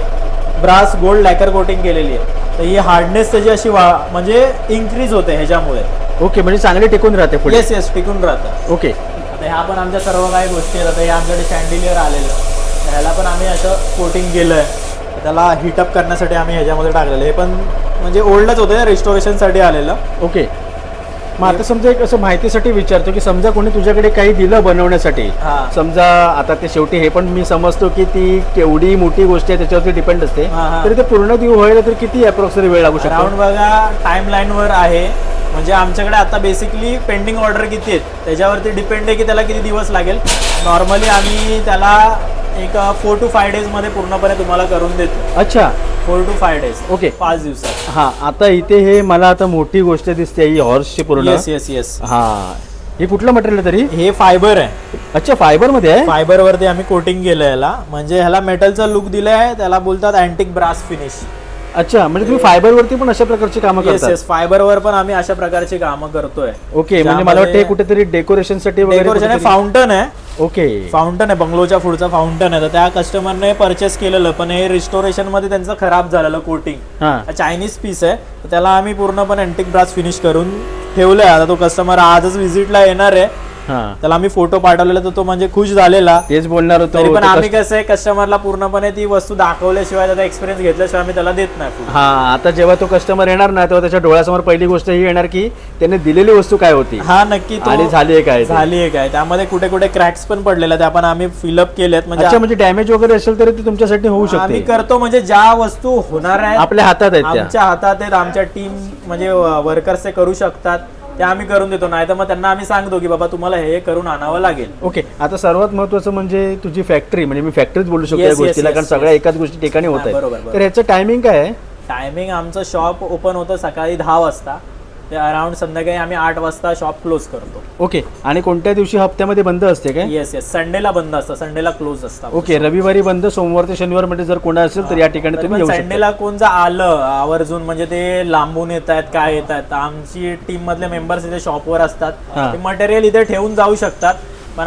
Speaker 1: ब्रास गोल्ड लॅकर कोटिंग केलेली आहे. तर ही हार्डनेस त्याची अशी वा म्हणजे इन्क्रीज होते ह्याच्यामुळे.
Speaker 2: ओके म्हणजे चांगली टिकून राहते पुढे.
Speaker 1: येस येस टिकून राहतं.
Speaker 2: ओके.
Speaker 1: आता ह्या पण आमच्या सर्व काही गोष्टी आहेत. आता हे आमच्याकडे शँडिलियर आलेलं तर ह्याला पण आम्ही असं कोटिंग केलं आहे त्याला हिटअप करण्यासाठी आम्ही ह्याच्यामध्ये टाकलेलं हे पण म्हणजे ओल्डच होतं रिस्टोरेशनसाठी आलेलं.
Speaker 2: ओके. मग आता समजा एक असं माहितीसाठी विचारतो की समजा कोणी तुझ्याकडे काही दिलं बनवण्यासाठी
Speaker 1: हा.
Speaker 2: समजा आता ते शेवटी हे पण मी समजतो की ती केवढी मोठी गोष्ट आहे त्याच्यावरती डिपेंड असते.
Speaker 1: हा, हा.
Speaker 2: तरी ते पूर्ण दिवस व्हायला तर किती अप्रॉक्सिमेट वेळ लागू
Speaker 1: राऊंड
Speaker 2: शकतो
Speaker 1: बघा टाइम वर आहे. म्हणजे आमच्याकडे आता बेसिकली पेंडिंग ऑर्डर किती आहेत? त्याच्यावरती डिपेंड आहे की त्याला किती दिवस लागेल. नॉर्मली आम्ही त्याला एक फोर टू फाय डेजमध्ये पूर्णपणे तुम्हाला करून देतो.
Speaker 2: अच्छा.
Speaker 1: Four to five days
Speaker 2: okay.
Speaker 1: पाच दिवसात.
Speaker 2: हा आता इथे हे मला आता मोठी गोष्ट दिसते ही हॉर्सची पूर्ण.
Speaker 1: येस येस येस
Speaker 2: हा. हे कुठलं मटेरियल आहे तरी?
Speaker 1: हे फायबर आहे.
Speaker 2: अच्छा फायबरमध्ये आहे?
Speaker 1: फायबर वरती आम्ही कोटिंग केलं याला. म्हणजे ह्याला मेटलचा लुक दिलाय त्याला बोलतात अँटिक ब्रास फिनिश
Speaker 2: अच्छा म्हणजे तुम्ही फायबरवरती पण अशा प्रकारची कामं
Speaker 1: येस
Speaker 2: करता
Speaker 1: येस फायबरवर पण आम्ही अशा प्रकारची कामं करतोय.
Speaker 2: ओके म्हणजे मला वाटतं हे कुठेतरी डेकोरेशनसाठी वगैरे
Speaker 1: डेकोरेशन आहे
Speaker 2: कुठेतरी-
Speaker 1: फाउंटन आहे.
Speaker 2: ओके
Speaker 1: फाउंटन आहे बंगलोच्या पुढचं फाउंटन आहे. तर त्या कस्टमरने परचेस केलेलं पण हे रिस्टोरेशनमध्ये त्यांचं खराब झालेलं कोटिंग
Speaker 2: हा.
Speaker 1: चायनीज पीस आहे. तर त्याला आम्ही पूर्णपणे अँटिक ब्रास फिनिश करून ठेवलंय. आता तो कस्टमर आजच व्हिजिटला येणार आहे. त्याला आम्ही फोटो पाठवलेला तर तो म्हणजे खुश झालेला.
Speaker 2: तेच बोलणार होतो
Speaker 1: पण आम्ही
Speaker 2: कस-
Speaker 1: आहे कस्टमरला पूर्णपणे ती वस्तू दाखवल्याशिवाय त्याचा एक्सपिरियन्स घेतल्याशिवाय आम्ही त्याला देत नाही.
Speaker 2: हा आता जेव्हा तो कस्टमर येणार ना तेव्हा त्याच्या डोळ्यासमोर पहिली गोष्ट ही येणार की त्याने दिलेली वस्तू काय होती?
Speaker 1: हा नक्की
Speaker 2: आणि झाली आहे काय.
Speaker 1: झाली आहे काय? त्यामध्ये कुठे कुठे क्रॅक्स पण पडलेले त्या पण आम्ही फिलअप केलेत. म्हणजे
Speaker 2: म्हणजे डॅमेज वगैरे असेल तरी ती तुमच्यासाठी होऊ
Speaker 1: आम्ही
Speaker 2: शकते
Speaker 1: करतो म्हणजे ज्या वस्तू होणार आहेत
Speaker 2: आपल्या हातात आहेत
Speaker 1: आमच्या हातात आहेत आमच्या टीम म्हणजे वर्कर्स ते करू शकतात. ते आम्ही करून देतो. नाही तर मग त्यांना आम्ही सांगतो की बाबा तुम्हाला हे करून आणावं लागेल.
Speaker 2: ओके आता सर्वात महत्वाचं म्हणजे तुझी फॅक्टरी म्हणजे मी फॅक्टरीच बोलू शकतो
Speaker 1: Yes,
Speaker 2: या
Speaker 1: yes,
Speaker 2: गोष्टीला
Speaker 1: yes,
Speaker 2: कारण. सगळ्या एकाच गोष्टी ठिकाणी होत
Speaker 1: हा,
Speaker 2: आहे
Speaker 1: बरोबर, बरोबर.
Speaker 2: तर ह्याचं टायमिंग काय आहे?
Speaker 1: टायमिंग आमचं शॉप ओपन होतं सकाळी दहा वाजता. ते अराउंड संध्याकाळी आम्ही आठ वाजता शॉप क्लोज करतो.
Speaker 2: ओके आणि कोणत्या दिवशी हप्त्यामध्ये बंद असते काय?
Speaker 1: येस येस संडेला बंद असतं. संडेला क्लोज असतं
Speaker 2: ओके रविवारी बंद सोमवार ते शनिवारमध्ये जर कोणा असेल तर या ठिकाणी तुम्ही येऊ शकता.
Speaker 1: संडेला कोण जर आलं आवर्जून म्हणजे ते लांबून येत आहेत काय येत आहेत आमची टीम मधले मेंबर्स इथे शॉपवर असतात.
Speaker 2: हा.
Speaker 1: ते मटेरियल इथे ठेवून जाऊ शकतात. पण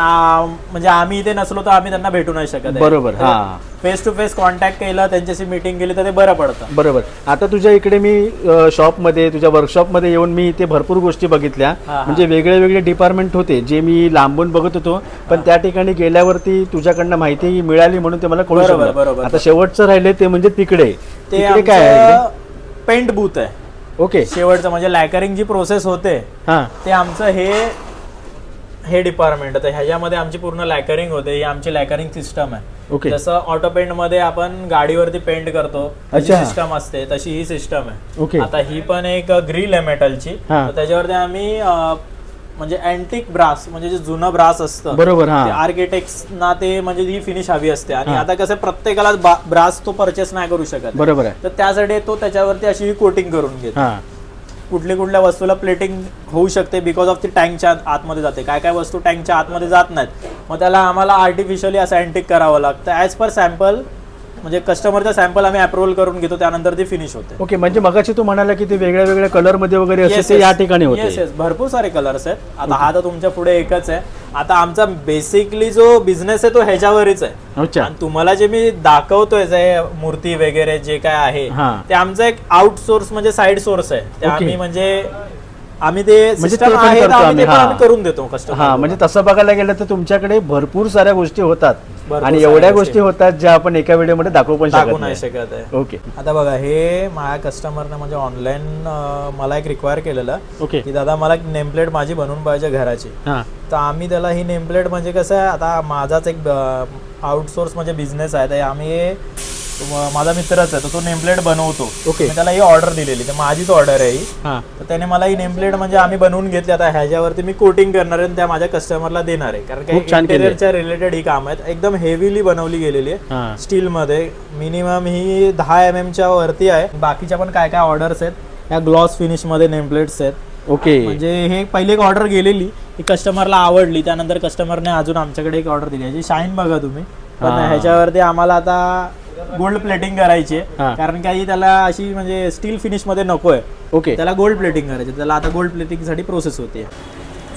Speaker 1: म्हणजे आम्ही इथे नसलो तर आम्ही त्यांना भेटू नाही शकत
Speaker 2: बरोबर, हा.
Speaker 1: फेस टू फेस कॉन्टॅक्ट केलं त्यांच्याशी मीटिंग केली तर ते बरं पडतं.
Speaker 2: बरोबर. आता तुझ्या इकडे मी शॉपमध्ये तुझ्या वर्कशॉपमध्ये येऊन मी इथे भरपूर गोष्टी बघितल्या. म्हणजे वेगळे वेगळे डिपार्टमेंट होते जे मी लांबून बघत होतो. पण त्या ठिकाणी गेल्यावरती तुझ्याकडनं माहिती मिळाली म्हणून ते मला कळू
Speaker 1: बरोबर.
Speaker 2: आता शेवटचं राहिले ते म्हणजे तिकडे.
Speaker 1: ते
Speaker 2: तिकडे काय
Speaker 1: पेंट बूथ आहे.
Speaker 2: ओके.
Speaker 1: शेवटचं म्हणजे लॅकरिंग जी प्रोसेस होते ते आमचं हे हे डिपार्टमेंट आहे. तर ह्याच्यामध्ये आमची पूर्ण लॅकरिंग होते. ही आमची लॅकरिंग सिस्टम आहे.
Speaker 2: ओके
Speaker 1: जसं ऑटो पेंटमध्ये आपण गाडीवरती पेंट करतो
Speaker 2: अच्छा.
Speaker 1: सिस्टम असते. तशी ही सिस्टम आहे.
Speaker 2: ओके
Speaker 1: आता ही पण एक ग्रिल आहे मेटलची
Speaker 2: हा.
Speaker 1: त्याच्यावरती आम्ही अं, म्हणजे अँटिक ब्रास म्हणजे जे जुनं ब्रास असतं
Speaker 2: बरोबर हा.
Speaker 1: आर्किटेक्ट्सना ते म्हणजे ही फिनिश हवी असते. आणि
Speaker 2: हा.
Speaker 1: आता कसं प्रत्येकाला ब्रास तो परचेस नाही करू शकत.
Speaker 2: बरोबर आहे.
Speaker 1: तर त्यासाठी तो त्याच्यावरती अशी कोटिंग करून घेतो.
Speaker 2: हा.
Speaker 1: कुठल्या कुठल्या वस्तूला प्लेटिंग होऊ शकते बिकॉज ऑफ ती टँकच्या आतमध्ये जाते. काय काय वस्तू टँकच्या आतमध्ये जात नाहीत. मग त्याला आम्हाला आर्टिफिशियली असं अँटिक करावं लागतं. ॲज पर सॅम्पल म्हणजे कस्टमरचा सॅम्पल आम्ही अप्रुव्हल करून घेतो त्यानंतर ती फिनिश होते.
Speaker 2: ओके म्हणजे मगाशी तू म्हणाला की ते वेगळ्या वेगळ्या कलरमध्ये वगैरे
Speaker 1: Yes,
Speaker 2: असे ते
Speaker 1: yes.
Speaker 2: या ठिकाणी होते.
Speaker 1: भरपूर सारे कलर्स आहेत. आता हा तर तुमच्यापुढे एकच आहे. आता आमचा बेसिकली जो बिझनेस आहे तो ह्याच्यावरच आहे
Speaker 2: अच्छा
Speaker 1: आणि तुम्हाला जे मी दाखवतोय जे मूर्ती वगैरे जे काय आहे
Speaker 2: हा.
Speaker 1: ते आमचं एक आउटसोर्स म्हणजे साईड सोर्स आहे ते
Speaker 2: Okay.
Speaker 1: आम्ही म्हणजे आम्ही ते
Speaker 2: म्हणजे
Speaker 1: सिस्टम
Speaker 2: ते पण
Speaker 1: आहे तर
Speaker 2: करतो
Speaker 1: आम्ही
Speaker 2: आम्ही,
Speaker 1: ते पण
Speaker 2: हा.
Speaker 1: आम्ही करून देतो कस्टमर
Speaker 2: हा म्हणजे तसं बघायला गेलं तर तुमच्याकडे भरपूर साऱ्या गोष्टी होतात आणि एवढ्या
Speaker 1: गोष्टी.
Speaker 2: होतात ज्या आपण एका व्हिडिओमध्ये दाखवू पण
Speaker 1: दाखवू
Speaker 2: शकत
Speaker 1: नाही. शकत आहे.
Speaker 2: ओके.
Speaker 1: आता बघा हे माझ्या कस्टमरने म्हणजे ऑनलाईन मला एक रिक्वायर केलेलं
Speaker 2: ओके.
Speaker 1: की दादा मला नेमप्लेट माझी बनवून पाहिजे घराची.
Speaker 2: हा.
Speaker 1: तर आम्ही त्याला ही नेमप्लेट म्हणजे कसं आहे आता माझाच एक आउटसोर्स म्हणजे बिझनेस आहे. तर आम्ही माझा मित्रच आहे तर तो नेमप्लेट बनवतो. मी त्याला ही ऑर्डर दिलेली तर माझीच ऑर्डर आहे ही.
Speaker 2: हा.
Speaker 1: तर त्याने मला ही नेमप्लेट म्हणजे आम्ही बनवून घेतली आता ह्याच्यावरती मी कोटिंग करणार आहे आणि त्या माझ्या कस्टमरला देणार आहे. कारण
Speaker 2: खूप छान
Speaker 1: की
Speaker 2: केली आहे.
Speaker 1: इंटेरियरच्या रिलेटेड ही काम आहेत. एकदम हेवीली बनवली गेलेली आहे
Speaker 2: हा.
Speaker 1: स्टीलमध्ये मिनिमम ही दहा एम एमच्या वरती आहे. बाकीच्या पण काय काय ऑर्डर्स आहेत या ग्लॉस फिनिशमध्ये नेमप्लेट्स आहेत.
Speaker 2: ओके.
Speaker 1: म्हणजे हे पहिले एक ऑर्डर गेलेली कस्टमरला आवडली त्यानंतर कस्टमरने अजून आमच्याकडे एक ऑर्डर दिली. याची शाईन बघा तुम्ही. पण. ह्याच्यावरती आम्हाला आता गोल्ड प्लेटिंग करायची आहे. कारण काही त्याला अशी म्हणजे स्टील फिनिशमध्ये नको आहे
Speaker 2: ओके.
Speaker 1: त्याला गोल्ड प्लेटिंग करायची त्याला आता गोल्ड प्लेटिंगसाठी प्रोसेस होते.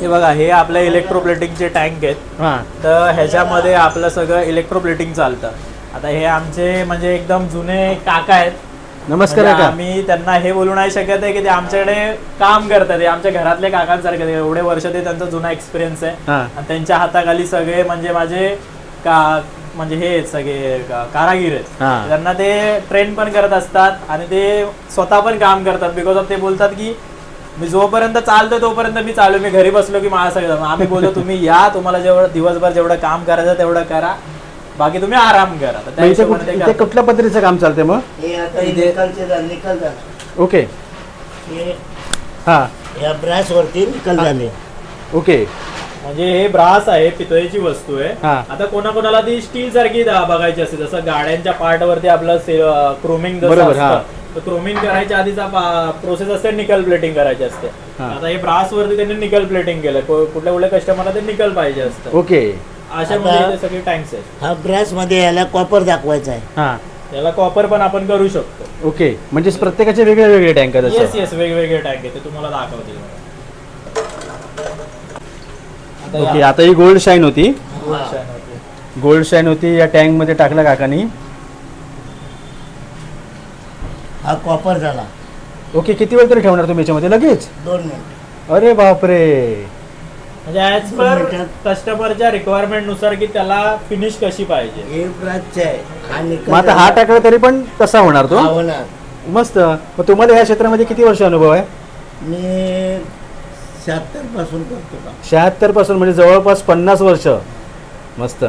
Speaker 1: हे बघा हे आपल्या इलेक्ट्रो प्लेटिंगचे टँक आहेत.
Speaker 2: हा.
Speaker 1: तर ह्याच्यामध्ये आपलं सगळं इलेक्ट्रो प्लेटिंग चालतं. आता हे आमचे म्हणजे एकदम जुने काका आहेत.
Speaker 2: नमस्कार
Speaker 1: म्हणजे आम्ही त्यांना हे बोलू नाही शकत आहे की ते आमच्याकडे काम करतात. आमच्या घरातले काकांसारखे एवढे वर्ष ते त्यांचा जुना एक्सपिरियन्स आहे. आणि त्यांच्या हाताखाली सगळे म्हणजे माझे का म्हणजे हे आहेत सगळे का- कारागीर आहेत.
Speaker 2: हा.
Speaker 1: त्यांना ते ट्रेन पण करत असतात आणि ते स्वतः पण काम करतात. बिकॉज ऑफ ते बोलतात की मी जोपर्यंत चालतो तोपर्यंत मी चालू. मी घरी बसलो की माझं सगळं आम्ही बोलतो तुम्ही या तुम्हाला जेवढं दिवसभर जेवढं काम करायचं तेवढं करा. बाकी तुम्ही आराम करा. तर त्या
Speaker 2: मग इथे
Speaker 1: हिशोबाने
Speaker 2: कुठ-
Speaker 1: ते
Speaker 2: इथे
Speaker 1: करतात.
Speaker 2: कुठल्या पद्धतीचं काम चालतंय मग?
Speaker 4: हे आता
Speaker 1: इथे-
Speaker 4: निकलचे झाले निकल झालं.
Speaker 2: ओके.
Speaker 4: हे
Speaker 2: हा.
Speaker 4: या ब्रास वरती निकल झाले.
Speaker 2: ओके.
Speaker 1: म्हणजे हे ब्रास आहे पितळेची वस्तू आहे.
Speaker 2: हा.
Speaker 1: आता कोणाकोणाला ती स्टील सारखी दा- बघायची असते जसं गाड्यांच्या पार्ट वरती आपलं क्रोमिंग
Speaker 2: बरोबर, हा.
Speaker 1: तर क्रोमिंग करायच्या आधीचा प्रोसेस असते निकल प्लेटिंग करायची असते.
Speaker 2: हा.
Speaker 1: आता हे ब्रास वरती त्यांनी निकल प्लेटिंग केलं को- कुठल्या कुठल्या कस्टमरला ते निकल पाहिजे असतं.
Speaker 2: ओके.
Speaker 1: अशा
Speaker 4: आता-
Speaker 1: मध्ये इथे सगळे टँक्स आहेत.
Speaker 4: हा ब्रासमध्ये याला कॉपर दाखवायचा आहे.
Speaker 2: हा.
Speaker 1: याला कॉपर पण आपण करू शकतो.
Speaker 2: ओके. म्हणजे प्रत्येकाचे वेगळे वेगळे टँक आहेत
Speaker 1: येस येस वेगवेगळे टँक आहे ते तुम्हाला दाखवतील आता
Speaker 2: ओके आता ही गोल्ड शाईन होती.
Speaker 1: गोल्ड शाईन होते.
Speaker 2: या टँकमध्ये टाकला काकानी.
Speaker 4: हा कॉपर झाला.
Speaker 2: ओके किती वेळ तरी ठेवणार तुम्ही याच्यामध्ये? लगेच?
Speaker 4: दोन मिनिट
Speaker 2: अरे बापरे.
Speaker 1: म्हणजे ॲज पर कस्टमरच्या रिक्वायरमेंटनुसार की त्याला फिनिश कशी पाहिजे?
Speaker 4: हे ब्रासचे आहे. हा निकल
Speaker 2: मग आता हा. टाकला तरी पण तसा होणार तो?
Speaker 4: हा होणार.
Speaker 2: मस्त. मग तुम्हाला या क्षेत्रामध्ये किती वर्ष अनुभव आहे?
Speaker 4: मी शहात्तरपासून करतो का?
Speaker 2: शहात्तरपासून म्हणजे जवळपास पन्नास वर्ष. मस्त.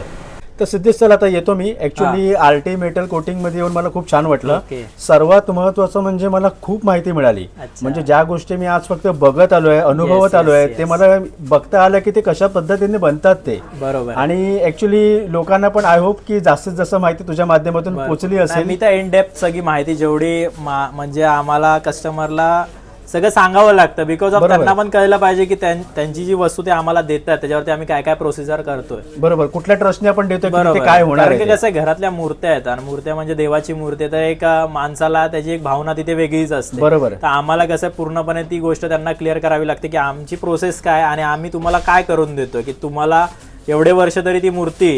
Speaker 2: तर सिद्धेश सर आता येतो मी. ऍक्च्युली आरटी मेटल कोटिंगमध्ये येऊन मला खूप छान वाटलं.
Speaker 1: Okay.
Speaker 2: सर्वात महत्वाचं म्हणजे मला खूप माहिती मिळाली.
Speaker 1: अच्छा.
Speaker 2: म्हणजे ज्या गोष्टी मी आज फक्त बघत आलोय अनुभवत
Speaker 1: yes,
Speaker 2: आलोय
Speaker 1: yes.
Speaker 2: ते मला बघता आलं की ते कशा पद्धतीने बनतात ते.
Speaker 1: बरोबर.
Speaker 2: आणि ऍक्च्युली लोकांना पण आय होप की जास्तीत जास्त माहिती तुझ्या माध्यमातून
Speaker 1: बरं. नाही,
Speaker 2: असेल.
Speaker 1: मी तर इन डेप्थ सगळी माहिती जेवढी मा- म्हणजे आम्हाला कस्टमरला सगळं सांगावं लागतं बिकॉज ऑफ. त्यांना पण कळलं पाहिजे की त्यां- त्यांची जी वस्तू ते आम्हाला देतात त्याच्यावरती आम्ही काय काय प्रोसिजर करतोय
Speaker 2: बरोबर कुठल्या ट्रस्टने आपण देतोय
Speaker 1: बरोबर
Speaker 2: काय होणार
Speaker 1: की. कसं घरातल्या मूर्त्या आहेत आणि मूर्त्या म्हणजे देवाची मूर्ती तर एक माणसाला त्याची एक भावना तिथे वेगळीच असते
Speaker 2: बरोबर.
Speaker 1: तर आम्हाला कसं पूर्णपणे ती गोष्ट त्यांना क्लिअर करावी लागते की आमची प्रोसेस काय आणि आम्ही तुम्हाला काय करून देतो की तुम्हाला एवढे वर्ष तरी ती मूर्ती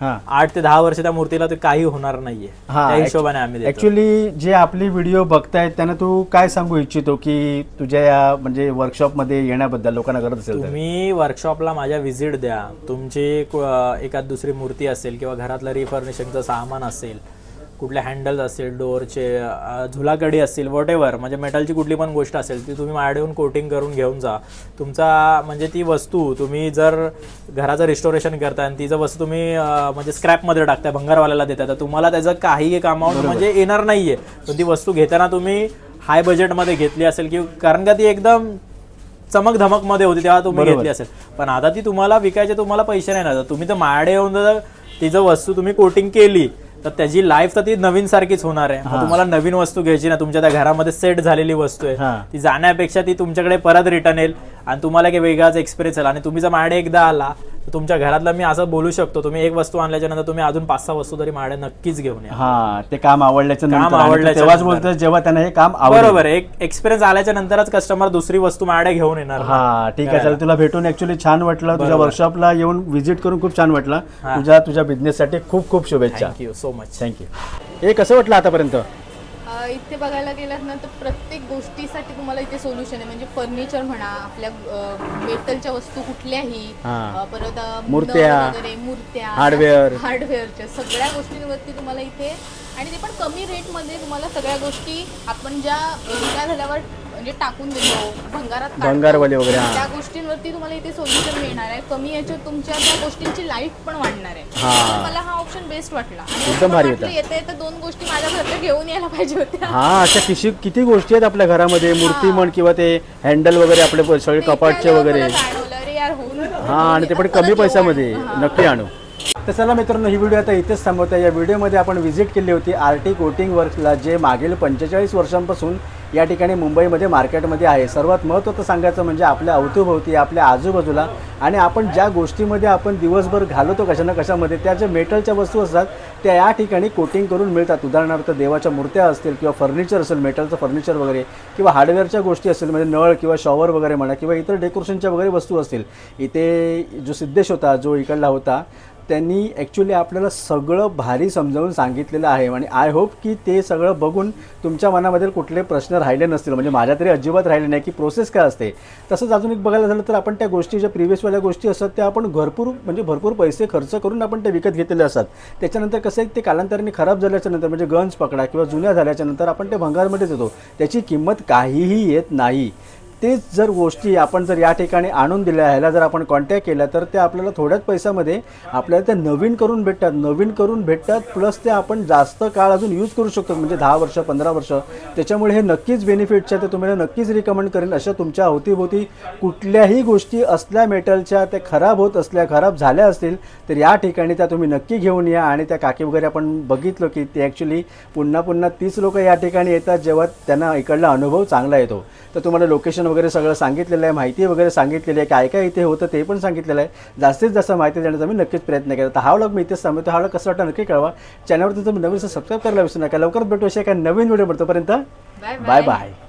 Speaker 1: आठ ते दहा वर्ष त्या मूर्तीला ते काही होणार नाहीये.
Speaker 2: हा
Speaker 1: त्या हिशोबाने आम्ही.
Speaker 2: ऍक्च्युली जे आपली व्हिडिओ बघतायत त्यांना तू काय सांगू इच्छितो की तुझ्या या म्हणजे वर्कशॉपमध्ये येण्याबद्दल लोकांना गरज असेल
Speaker 1: तुम्ही वर्कशॉपला माझ्या व्हिजिट द्या. तुमची एखाद दुसरी मूर्ती असेल किंवा घरातलं रिफर्निशिंगचं सामान असेल कुठले हँडल्स असेल डोअरचे झुलाकडी असतील वॉट एव्हर म्हणजे मेटलची कुठली पण गोष्ट असेल ती तुम्ही माझ्याकडे येऊन कोटिंग करून घेऊन जा. तुमचा म्हणजे ती वस्तू तुम्ही जर घराचं रिस्टोरेशन करताय आणि ती जर वस्तू तुम्ही म्हणजे स्क्रॅपमध्ये टाकताय भंगारवाल्याला देताय तर तुम्हाला त्याचं काही एक अमाऊंट म्हणजे येणार नाहीये. पण ती वस्तू घेताना तुम्ही हाय बजेटमध्ये घेतली असेल की कारण का ती एकदम चमक धमकमध्ये होती तेव्हा तुम्ही. घेतली असेल. पण आता ती तुम्हाला विकायचे तुम्हाला पैसे नाही ना. तुम्ही तर माझ्याकडे येऊन जर ती जर वस्तू तुम्ही कोटिंग केली तर त्याची लाईफ तर ती नवीन सारखीच होणार आहे. मग तुम्हाला नवीन वस्तू घ्यायची ना तुमच्या त्या घरामध्ये सेट झालेली वस्तू आहे. ती जाण्यापेक्षा ती तुमच्याकडे परत रिटर्न येईल आणि तुम्हाला एक वेगळाच एक्सपिरियन्स येईल. आणि तुम्ही जर माझ्याकडे एकदा आला तुमच्या घरातला मी असं बोलू शकतो तुम्ही एक वस्तू आणल्याच्या नंतर तुम्ही अजून पाच सहा वस्तू तरी माझ्याकडे नक्कीच घेऊन या
Speaker 2: हा ते काम आवडल्याचं
Speaker 1: काम आवडल्याच्या
Speaker 2: तेव्हाच. बोलतोय जेव्हा त्यांना हे काम
Speaker 1: बरोबर. एक एक्सपिरियन्स आल्याच्या नंतरच कस्टमर दुसरी वस्तू माझ्याकडे घेऊन येणार.
Speaker 2: हा ठीक आहे चल तुला भेटून ऍक्च्युली छान वाटलं तुझ्या. वर्कशॉपला येऊन व्हिजिट करून खूप छान वाटलं. तुझ्या तुझ्या बिझनेस साठी खूप खूप शुभेच्छा
Speaker 1: थँक्यू सो मच
Speaker 2: थँक्यू हे कसं वाटलं आतापर्यंत
Speaker 5: इथे बघायला गेलात ना तर प्रत्येक गोष्टीसाठी तुम्हाला इथे सोल्युशन आहे म्हणजे फर्निचर म्हणा आपल्या मेटलच्या वस्तू कुठल्याही
Speaker 2: हा.
Speaker 5: परत
Speaker 2: मूर्त्या,
Speaker 5: वगैरे मूर्त्या
Speaker 2: हार्डवेअर.
Speaker 5: हार्डवेअरच्या सगळ्या गोष्टींवरती तुम्हाला इथे आणि ते पण कमी रेटमध्ये तुम्हाला सगळ्या गोष्टी आपण ज्या जुन्या झाल्यावर म्हणजे टाकून देतो भंगारात काढतो,
Speaker 2: भंगारवाले वगैरे, हा.
Speaker 5: त्या गोष्टींवरती तुम्हाला इथे सोल्युशन मिळणार आहे. कमी याच्यात तुमच्या त्या गोष्टींची लाईफ पण वाढणार आहे.
Speaker 2: हा.
Speaker 5: तर मला हा ऑप्शन बेस्ट वाटला. आणि
Speaker 2: एकदम भारी
Speaker 5: वाटलं
Speaker 2: होता.
Speaker 5: येता येता दोन गोष्टी माझ्या घरात घेऊन यायला पाहिजे होत्या.
Speaker 2: हा अशा किशी किती गोष्टी आहेत आपल्या घरामध्ये? मूर्ती म्हण किंवा ते हँडल वगैरे आपले सगळे
Speaker 5: ते
Speaker 2: कपाटचे वगैरे.
Speaker 5: मला जाणवलं, अरे यार, होऊन
Speaker 2: हा आणि ते पण कमी पैशामध्ये. नक्की आणू. तर चला मित्रांनो ही व्हिडिओ आता इथेच थांबवता या व्हिडिओमध्ये आपण व्हिजिट केली होती आर टी कोटिंग वर्क्सला जे मागील पंचेचाळीस वर्षांपासून या ठिकाणी मुंबईमध्ये मार्केटमध्ये आहे. सर्वात महत्त्वाचं सांगायचं म्हणजे आपल्या अवतीभोवती आपल्या आजूबाजूला आणि आपण ज्या गोष्टीमध्ये आपण दिवसभर घालवतो कशा ना कशामध्ये त्या ज्या मेटलच्या वस्तू असतात त्या या ठिकाणी कोटिंग करून मिळतात. उदाहरणार्थ देवाच्या मूर्त्या असतील किंवा फर्निचर असेल मेटलचं फर्निचर वगैरे किंवा हार्डवेअरच्या गोष्टी असतील म्हणजे नळ किंवा शॉवर वगैरे म्हणा किंवा इतर डेकोरेशनच्या वगैरे वस्तू असतील इथे जो सिद्धेश होता जो इकडला होता त्यांनी ॲक्च्युली आपल्याला सगळं भारी समजावून सांगितलेलं आहे. आणि आय होप की ते सगळं बघून तुमच्या मनामध्ये कुठले प्रश्न राहिले नसतील. म्हणजे माझ्या तरी अजिबात राहिले नाही की प्रोसेस काय असते. तसंच अजून एक बघायला झालं तर आपण त्या गोष्टी ज्या प्रिव्हियसवाल्या गोष्टी असतात त्या आपण भरपूर म्हणजे भरपूर पैसे खर्च करून आपण ते विकत घेतलेले असतात. त्याच्यानंतर कसं आहे ते कालांतराने खराब झाल्याच्यानंतर म्हणजे गंज पकडा किंवा जुन्या झाल्याच्यानंतर आपण ते भंगारमध्ये देतो त्याची किंमत काहीही येत नाही. तेच जर गोष्टी आपण जर या ठिकाणी आणून दिल्या ह्याला जर आपण कॉन्टॅक्ट केला तर ते आपल्याला थोड्याच पैशामध्ये आपल्याला ते नवीन करून भेटतात. नवीन करून भेटतात प्लस ते आपण जास्त काळ अजून यूज करू शकतो. म्हणजे दहा वर्ष पंधरा वर्ष. त्याच्यामुळे हे नक्कीच बेनिफिट्स आहे ते तुम्हाला नक्कीच रिकमेंड करेन अशा तुमच्या अवतीभोवती कुठल्याही गोष्टी असल्या मेटलच्या त्या खराब होत असल्या खराब झाल्या असतील तर या ठिकाणी त्या तुम्ही नक्की घेऊन या. आणि त्या काकी वगैरे आपण बघितलं की ते ॲक्च्युली पुन्हा पुन्हा तीच लोक या ठिकाणी येतात जेव्हा त्यांना इकडला अनुभव चांगला येतो. तर तुम्हाला लोकेशन लोकेशन वगैरे सगळं सांगितलेलं आहे माहिती वगैरे सांगितलेली आहे काय काय इथे होतं ते पण सांगितलेलं आहे. जास्तीत जास्त माहिती देण्याचा मी नक्कीच प्रयत्न केला तर हा व्लॉग मी इथेच थांबतो हा व्लॉग कसं वाटतं नक्की कळवा. चॅनलवर तुम्ही नवीन सबस्क्राईब करायला विसरू नका. लवकरच भेटू अशा एका नवीन व्हिडिओ तोपर्यंत बाय बाय